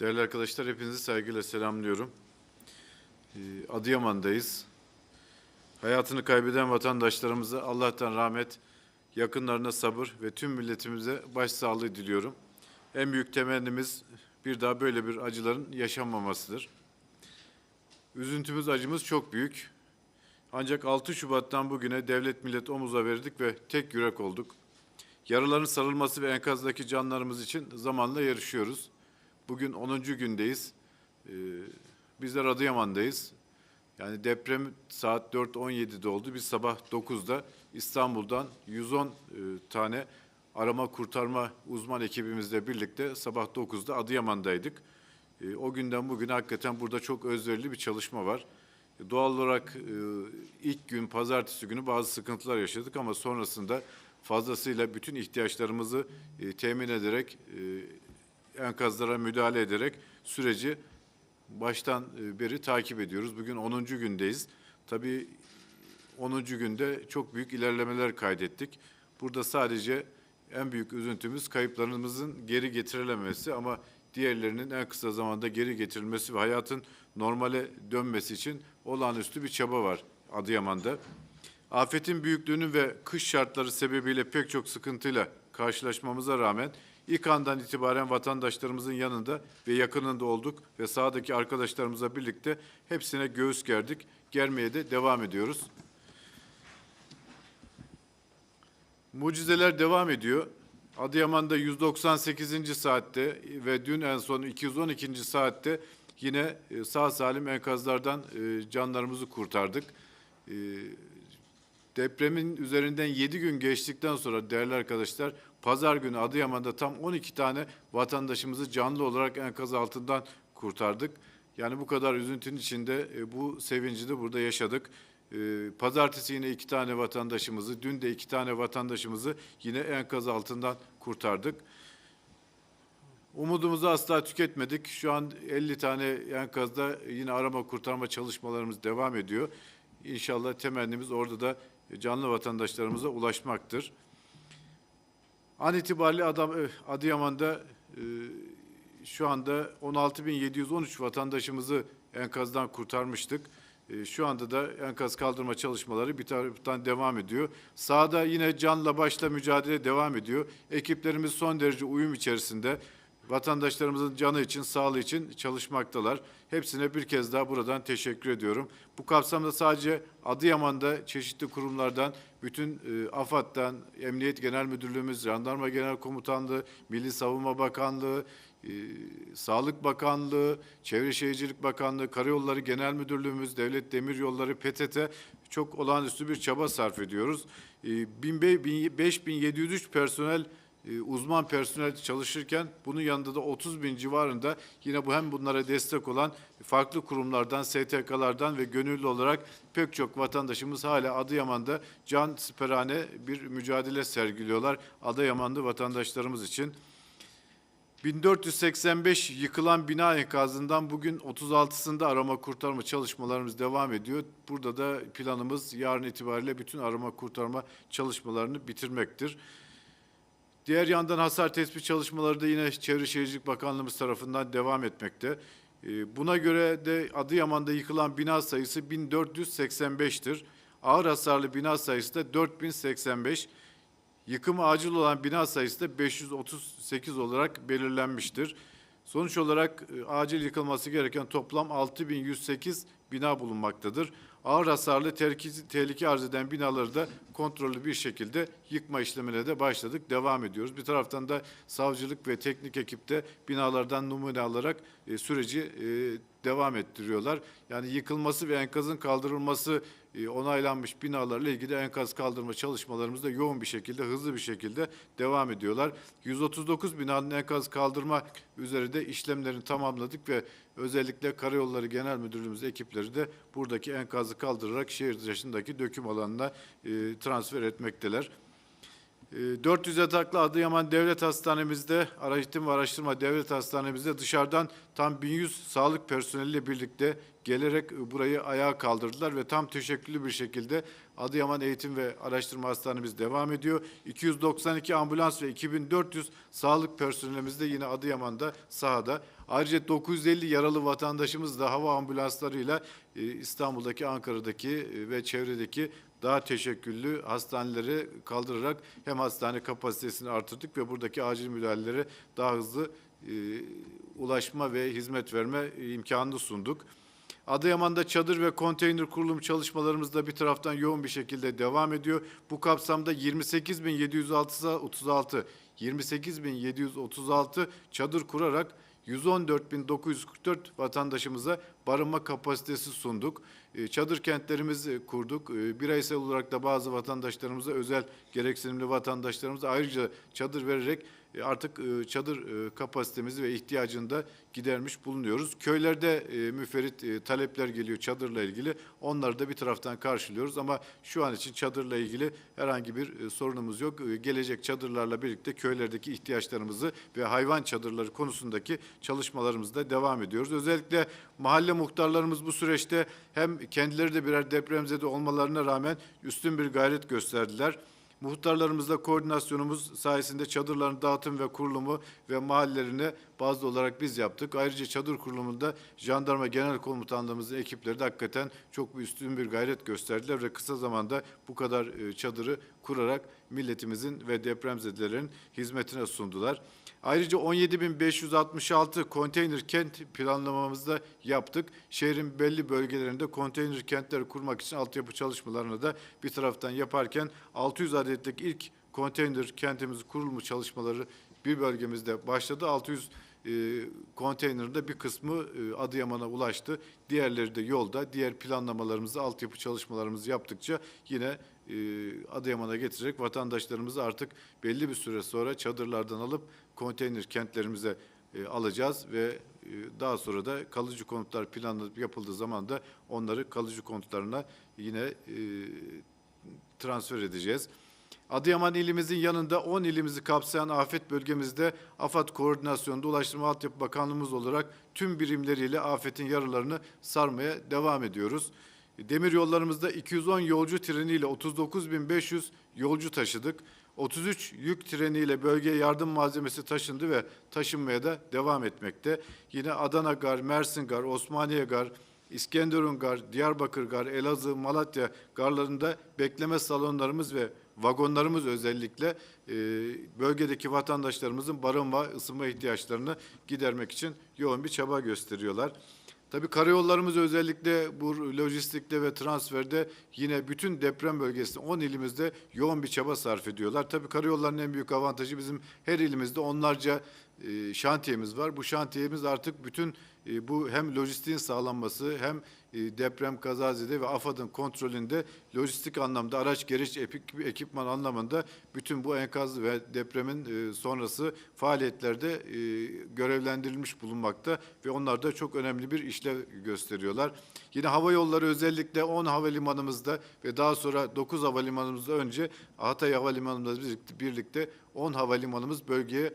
Değerli arkadaşlar hepinizi saygıyla selamlıyorum. Ee, Adıyaman'dayız. Hayatını kaybeden vatandaşlarımıza Allah'tan rahmet, yakınlarına sabır ve tüm milletimize başsağlığı diliyorum. En büyük temennimiz bir daha böyle bir acıların yaşanmamasıdır. Üzüntümüz, acımız çok büyük. Ancak 6 Şubat'tan bugüne devlet millet omuza verdik ve tek yürek olduk. Yaraların sarılması ve enkazdaki canlarımız için zamanla yarışıyoruz. Bugün 10. gündeyiz. Ee, bizler Adıyaman'dayız. Yani deprem saat 4.17'de oldu. Biz sabah 9'da İstanbul'dan 110 e, tane arama kurtarma uzman ekibimizle birlikte sabah 9'da Adıyaman'daydık. E, o günden bugüne hakikaten burada çok özverili bir çalışma var. E, Doğal olarak ilk gün pazartesi günü bazı sıkıntılar yaşadık ama sonrasında fazlasıyla bütün ihtiyaçlarımızı temin ederek enkazlara müdahale ederek süreci baştan e, beri takip ediyoruz. Bugün 10. gündeyiz. Tabii 10. günde çok büyük ilerlemeler kaydettik. Burada sadece en büyük üzüntümüz kayıplarımızın geri getirilememesi ama diğerlerinin en kısa zamanda geri getirilmesi ve hayatın normale dönmesi için olağanüstü bir çaba var Adıyaman'da. Afetin büyüklüğünün ve kış şartları sebebiyle pek çok sıkıntıyla karşılaşmamıza rağmen ilk andan itibaren vatandaşlarımızın yanında ve yakınında olduk ve sahadaki arkadaşlarımızla birlikte hepsine göğüs gerdik. Germeye de devam ediyoruz. Mucizeler devam ediyor. Adıyaman'da 198. saatte ve dün en son 212. saatte yine e, sağ salim enkazlardan e, canlarımızı kurtardık. E, Depremin üzerinden 7 gün geçtikten sonra değerli arkadaşlar pazar günü Adıyaman'da tam 12 tane vatandaşımızı canlı olarak enkaz altından kurtardık. Yani bu kadar üzüntünün içinde e, bu sevinci de burada yaşadık. E, Pazartesi yine iki tane vatandaşımızı, dün de iki tane vatandaşımızı yine enkaz altından kurtardık. Umudumuzu asla tüketmedik. Şu an 50 tane enkazda yine arama kurtarma çalışmalarımız devam ediyor. İnşallah temennimiz orada da canlı vatandaşlarımıza ulaşmaktır. An itibariyle adam, eh, Adıyaman'da e, şu anda 16.713 vatandaşımızı enkazdan kurtarmıştık. E, Şu anda da enkaz kaldırma çalışmaları bir taraftan devam ediyor. Sahada yine canla başla mücadele devam ediyor. Ekiplerimiz son derece uyum içerisinde vatandaşlarımızın canı için, sağlığı için çalışmaktalar. Hepsine bir kez daha buradan teşekkür ediyorum. Bu kapsamda sadece Adıyaman'da çeşitli kurumlardan, bütün e, AFAD'dan, Emniyet Genel Müdürlüğümüz, Jandarma Genel Komutanlığı, Milli Savunma Bakanlığı, e, Sağlık Bakanlığı, Çevre Şehircilik Bakanlığı, Karayolları Genel Müdürlüğümüz, Devlet Demiryolları, PTT çok olağanüstü bir çaba sarf ediyoruz. E, 5703 personel uzman personel çalışırken bunun yanında da 30 bin civarında yine bu hem bunlara destek olan farklı kurumlardan, STK'lardan ve gönüllü olarak pek çok vatandaşımız hala Adıyaman'da can siperhane bir mücadele sergiliyorlar Adıyamanlı vatandaşlarımız için. 1485 yıkılan bina enkazından bugün 36'sında arama kurtarma çalışmalarımız devam ediyor. Burada da planımız yarın itibariyle bütün arama kurtarma çalışmalarını bitirmektir. Diğer yandan hasar tespit çalışmaları da yine Çevre Şehircilik Bakanlığımız tarafından devam etmekte. Ee, Buna göre de Adıyaman'da yıkılan bina sayısı 1485'tir. Ağır hasarlı bina sayısı da 4085. Yıkımı acil olan bina sayısı da 538 olarak belirlenmiştir. Sonuç olarak e, acil yıkılması gereken toplam 6108 bina bulunmaktadır. Ağır hasarlı tehlike arz eden binaları da kontrollü bir şekilde yıkma işlemine de başladık, devam ediyoruz. Bir taraftan da savcılık ve teknik ekipte binalardan numune alarak e, süreci e, devam ettiriyorlar. Yani yıkılması ve enkazın kaldırılması e, onaylanmış binalarla ilgili enkaz kaldırma çalışmalarımız da yoğun bir şekilde, hızlı bir şekilde devam ediyorlar. 139 binanın enkaz kaldırma üzere de işlemlerini tamamladık ve özellikle Karayolları Genel Müdürlüğümüz ekipleri de buradaki enkazı kaldırarak şehir dışındaki döküm alanına e, transfer etmekteler. E, 400 yataklı Adıyaman Devlet Hastanemizde, Araştırma ve Araştırma Devlet Hastanemizde dışarıdan tam 1100 sağlık personeliyle birlikte gelerek e, burayı ayağa kaldırdılar ve tam teşekküllü bir şekilde Adıyaman Eğitim ve Araştırma Hastanemiz devam ediyor. 292 ambulans ve 2400 sağlık personelimiz de yine Adıyaman'da sahada. Ayrıca 950 yaralı vatandaşımız da hava ambulanslarıyla e, İstanbul'daki, Ankara'daki e, ve çevredeki daha teşekküllü hastaneleri kaldırarak hem hastane kapasitesini artırdık ve buradaki acil müdahalelere daha hızlı e, ulaşma ve hizmet verme imkanını sunduk. Adıyaman'da çadır ve konteyner kurulum çalışmalarımız da bir taraftan yoğun bir şekilde devam ediyor. Bu kapsamda 28.736 28.736 çadır kurarak 114.944 vatandaşımıza barınma kapasitesi sunduk. E, Çadır kentlerimizi kurduk. E, Bireysel olarak da bazı vatandaşlarımıza, özel gereksinimli vatandaşlarımıza ayrıca çadır vererek e, artık e, çadır e, kapasitemizi ve ihtiyacını da gidermiş bulunuyoruz. Köylerde e, müferit e, talepler geliyor çadırla ilgili. Onları da bir taraftan karşılıyoruz ama şu an için çadırla ilgili herhangi bir e, sorunumuz yok. E, Gelecek çadırlarla birlikte köylerdeki ihtiyaçlarımızı ve hayvan çadırları konusundaki çalışmalarımızda devam ediyoruz. Özellikle mahalle muhtarlarımız bu süreçte hem kendileri de birer depremzede olmalarına rağmen üstün bir gayret gösterdiler. Muhtarlarımızla koordinasyonumuz sayesinde çadırların dağıtım ve kurulumu ve mahallelerine bazı olarak biz yaptık. Ayrıca çadır kurulumunda jandarma genel komutanlığımızın ekipleri de hakikaten çok üstün bir gayret gösterdiler ve kısa zamanda bu kadar e, çadırı kurarak milletimizin ve depremzedelerin hizmetine sundular. Ayrıca 17.566 konteyner kent planlamamızda yaptık. Şehrin belli bölgelerinde konteyner kentleri kurmak için altyapı çalışmalarını da bir taraftan yaparken 600 adetlik ilk konteyner kentimiz kurulmu çalışmaları bir bölgemizde başladı. 600 e, konteynerin de bir kısmı e, Adıyaman'a ulaştı. Diğerleri de yolda. Diğer planlamalarımızı, altyapı çalışmalarımızı yaptıkça yine Adıyaman'a getirerek vatandaşlarımızı artık belli bir süre sonra çadırlardan alıp konteyner kentlerimize e, alacağız ve e, daha sonra da kalıcı konutlar planlanıp yapıldığı zaman da onları kalıcı konutlarına yine e, transfer edeceğiz. Adıyaman ilimizin yanında 10 ilimizi kapsayan afet bölgemizde AFAD koordinasyonunda Ulaştırma Altyapı Bakanlığımız olarak tüm birimleriyle afetin yaralarını sarmaya devam ediyoruz. Demir yollarımızda 210 yolcu treniyle 39.500 yolcu taşıdık. 33 yük treniyle bölgeye yardım malzemesi taşındı ve taşınmaya da devam etmekte. Yine Adana Gar, Mersin Gar, Osmaniye Gar, İskenderun Gar, Diyarbakır Gar, Elazığ, Malatya garlarında bekleme salonlarımız ve vagonlarımız özellikle e, bölgedeki vatandaşlarımızın barınma, ısınma ihtiyaçlarını gidermek için yoğun bir çaba gösteriyorlar. Tabii karayollarımız özellikle bu lojistikte ve transferde yine bütün deprem bölgesinde 10 ilimizde yoğun bir çaba sarf ediyorlar. Tabii karayollarının en büyük avantajı bizim her ilimizde onlarca e, şantiyemiz var. Bu şantiyemiz artık bütün e, bu hem lojistiğin sağlanması hem e, deprem kazazede ve AFAD'ın kontrolünde lojistik anlamda araç gereç epik- ekipman anlamında bütün bu enkaz ve depremin e, sonrası faaliyetlerde görevlendirilmiş bulunmakta ve onlar da çok önemli bir işlev gösteriyorlar. Yine hava yolları özellikle 10 havalimanımızda ve daha sonra 9 havalimanımızda önce Hatay Havalimanımızla birlikte- birlikte 10 havalimanımız bölgeye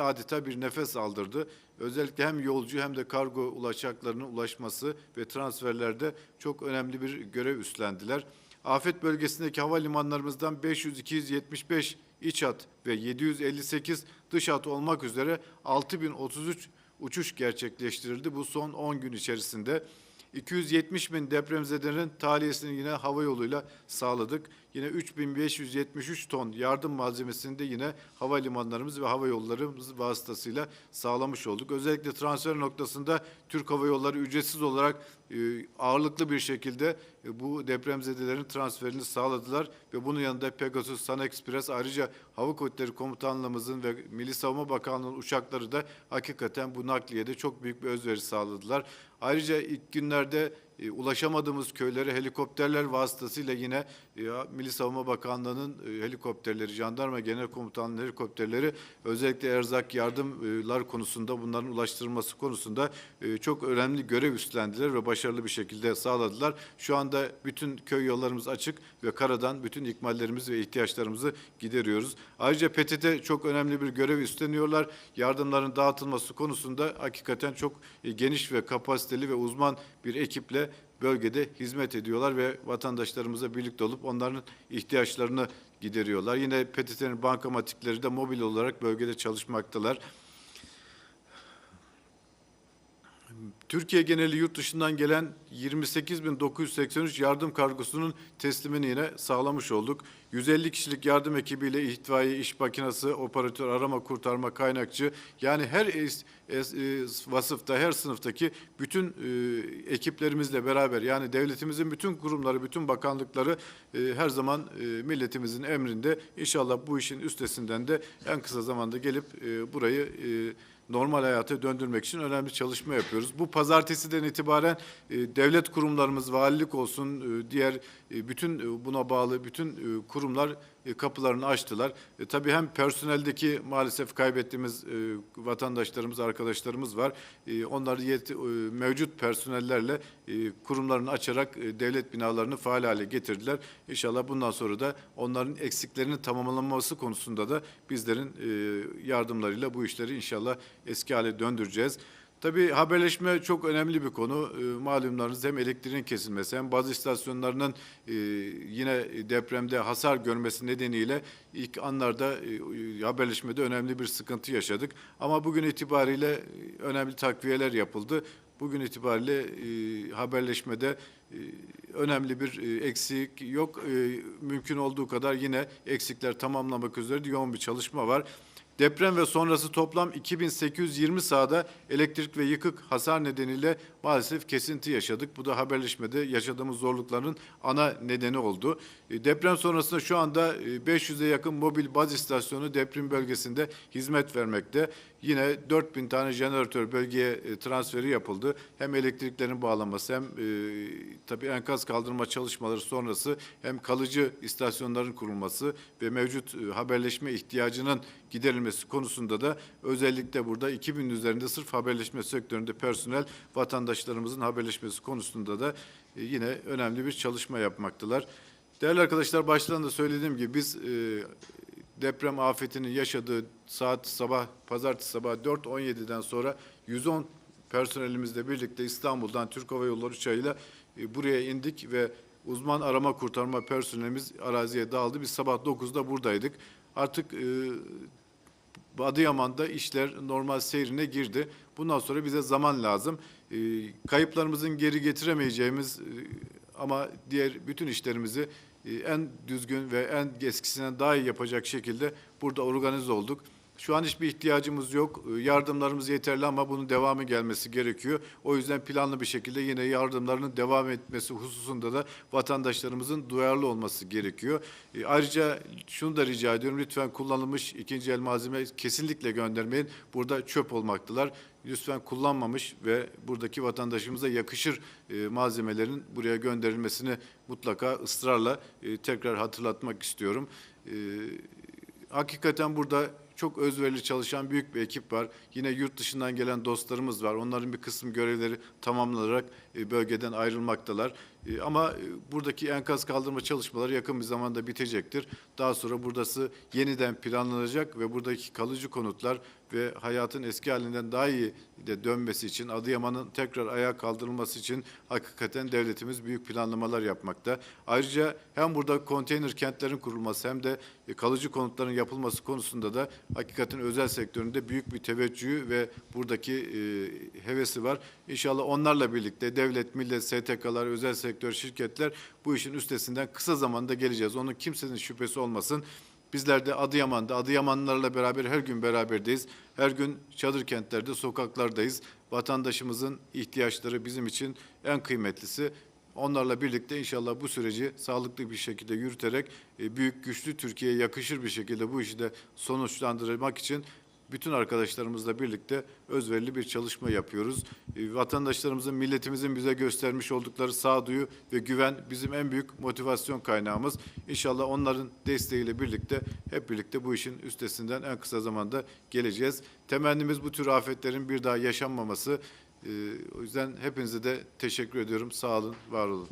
adeta bir nefes aldırdı. Özellikle hem yolcu hem de kargo ulaşacaklarının ulaşması ve transferlerde çok önemli bir görev üstlendiler. Afet bölgesindeki havalimanlarımızdan 500, 275 iç hat ve 758 dış hat olmak üzere 6033 uçuş gerçekleştirildi bu son 10 gün içerisinde. 270 bin depremzedelerin tahliyesini yine hava yoluyla sağladık. Yine 3573 ton yardım malzemesini de yine havalimanlarımız ve hava yollarımız vasıtasıyla sağlamış olduk. Özellikle transfer noktasında Türk Hava Yolları ücretsiz olarak e, ağırlıklı bir şekilde e, bu depremzedelerin transferini sağladılar ve bunun yanında Pegasus, Sun Express ayrıca Hava Kuvvetleri Komutanlığımızın ve Milli Savunma Bakanlığı'nın uçakları da hakikaten bu nakliyede çok büyük bir özveri sağladılar. Ayrıca ilk günlerde e, ulaşamadığımız köylere helikopterler vasıtasıyla yine e, Milli Savunma Bakanlığı'nın e, helikopterleri, Jandarma Genel Komutanlığı helikopterleri özellikle erzak yardımlar konusunda bunların ulaştırılması konusunda e, çok önemli görev üstlendiler ve başarılı bir şekilde sağladılar. Şu anda bütün köy yollarımız açık ve karadan bütün ikmallerimizi ve ihtiyaçlarımızı gideriyoruz. Ayrıca PTT çok önemli bir görev üstleniyorlar. Yardımların dağıtılması konusunda hakikaten çok e, geniş ve kapasiteli ve uzman bir ekiple bölgede hizmet ediyorlar ve vatandaşlarımızla birlikte olup onların ihtiyaçlarını gideriyorlar. Yine PTT'nin bankamatikleri de mobil olarak bölgede çalışmaktalar. Türkiye geneli yurt dışından gelen 28.983 yardım kargosunun teslimini yine sağlamış olduk. 150 kişilik yardım ekibiyle itfaiye, iş makinesi, operatör, arama, kurtarma, kaynakçı yani her es, es, e, vasıfta, her sınıftaki bütün e, ekiplerimizle beraber yani devletimizin bütün kurumları, bütün bakanlıkları e, her zaman e, milletimizin emrinde. İnşallah bu işin üstesinden de en kısa zamanda gelip e, burayı e, normal hayata döndürmek için önemli çalışma yapıyoruz. Bu pazartesiden itibaren e, devlet kurumlarımız, valilik olsun, e, diğer e, bütün e, buna bağlı bütün e, kurumlar kapılarını açtılar. E, tabii hem personeldeki maalesef kaybettiğimiz e, vatandaşlarımız, arkadaşlarımız var. E, onları yet, e, mevcut personellerle e, kurumlarını açarak e, devlet binalarını faal hale getirdiler. İnşallah bundan sonra da onların eksiklerinin tamamlanması konusunda da bizlerin e, yardımlarıyla bu işleri inşallah eski hale döndüreceğiz. Tabii haberleşme çok önemli bir konu. E, malumlarınız hem elektriğin kesilmesi hem bazı istasyonlarının e, yine depremde hasar görmesi nedeniyle ilk anlarda e, haberleşmede önemli bir sıkıntı yaşadık. Ama bugün itibariyle e, önemli takviyeler yapıldı. Bugün itibariyle e, haberleşmede e, önemli bir e, eksik yok. E, mümkün olduğu kadar yine eksikler tamamlamak üzere yoğun bir çalışma var. Deprem ve sonrası toplam 2820 sahada elektrik ve yıkık hasar nedeniyle maalesef kesinti yaşadık. Bu da haberleşmede yaşadığımız zorlukların ana nedeni oldu. E, Deprem sonrasında şu anda e, 500'e yakın mobil baz istasyonu deprem bölgesinde hizmet vermekte. Yine 4000 tane jeneratör bölgeye transferi yapıldı. Hem elektriklerin bağlanması hem e, tabii enkaz kaldırma çalışmaları sonrası hem kalıcı istasyonların kurulması ve mevcut e, haberleşme ihtiyacının giderilmesi konusunda da özellikle burada 2000 üzerinde sırf haberleşme sektöründe personel vatandaşlarımızın haberleşmesi konusunda da e, yine önemli bir çalışma yapmaktalar. Değerli arkadaşlar baştan da söylediğim gibi biz e, deprem afetinin yaşadığı saat sabah pazartesi sabah 4.17'den sonra 110 personelimizle birlikte İstanbul'dan Türk Hava Yolları uçağıyla e, buraya indik ve uzman arama kurtarma personelimiz araziye dağıldı. Biz sabah 9'da buradaydık. Artık e, Adıyaman'da işler normal seyrine girdi. Bundan sonra bize zaman lazım. E, kayıplarımızın geri getiremeyeceğimiz ama diğer bütün işlerimizi en düzgün ve en eskisinden daha iyi yapacak şekilde burada organize olduk. Şu an hiçbir ihtiyacımız yok. E, Yardımlarımız yeterli ama bunun devamı gelmesi gerekiyor. O yüzden planlı bir şekilde yine yardımlarının devam etmesi hususunda da vatandaşlarımızın duyarlı olması gerekiyor. E, Ayrıca şunu da rica ediyorum. Lütfen kullanılmış ikinci el malzeme kesinlikle göndermeyin. Burada çöp olmaktalar. Lütfen kullanmamış ve buradaki vatandaşımıza yakışır e, malzemelerin buraya gönderilmesini mutlaka ısrarla e, tekrar hatırlatmak istiyorum. E, hakikaten burada çok özverili çalışan büyük bir ekip var. Yine yurt dışından gelen dostlarımız var. Onların bir kısım görevleri tamamlanarak e, bölgeden ayrılmaktalar. E, Ama e, buradaki enkaz kaldırma çalışmaları yakın bir zamanda bitecektir. Daha sonra burası yeniden planlanacak ve buradaki kalıcı konutlar ve hayatın eski halinden daha iyi de dönmesi için, Adıyaman'ın tekrar ayağa kaldırılması için hakikaten devletimiz büyük planlamalar yapmakta. Ayrıca hem burada konteyner kentlerin kurulması hem de e, kalıcı konutların yapılması konusunda da hakikaten özel sektöründe büyük bir teveccühü ve buradaki hevesi var. İnşallah onlarla birlikte devlet, millet, STK'lar, özel sektör, şirketler bu işin üstesinden kısa zamanda geleceğiz. Onun kimsenin şüphesi olmasın. Bizler de Adıyaman'da, Adıyamanlılarla beraber her gün beraberdeyiz. Her gün çadır kentlerde, sokaklardayız. Vatandaşımızın ihtiyaçları bizim için en kıymetlisi. Onlarla birlikte inşallah bu süreci sağlıklı bir şekilde yürüterek e, büyük güçlü Türkiye'ye yakışır bir şekilde bu işi de sonuçlandırmak için bütün arkadaşlarımızla birlikte özverili bir çalışma yapıyoruz. E, Vatandaşlarımızın, milletimizin bize göstermiş oldukları sağduyu ve güven bizim en büyük motivasyon kaynağımız. İnşallah onların desteğiyle birlikte hep birlikte bu işin üstesinden en kısa zamanda geleceğiz. Temennimiz bu tür afetlerin bir daha yaşanmaması. E, O yüzden hepinize de teşekkür ediyorum. Sağ olun, var olun.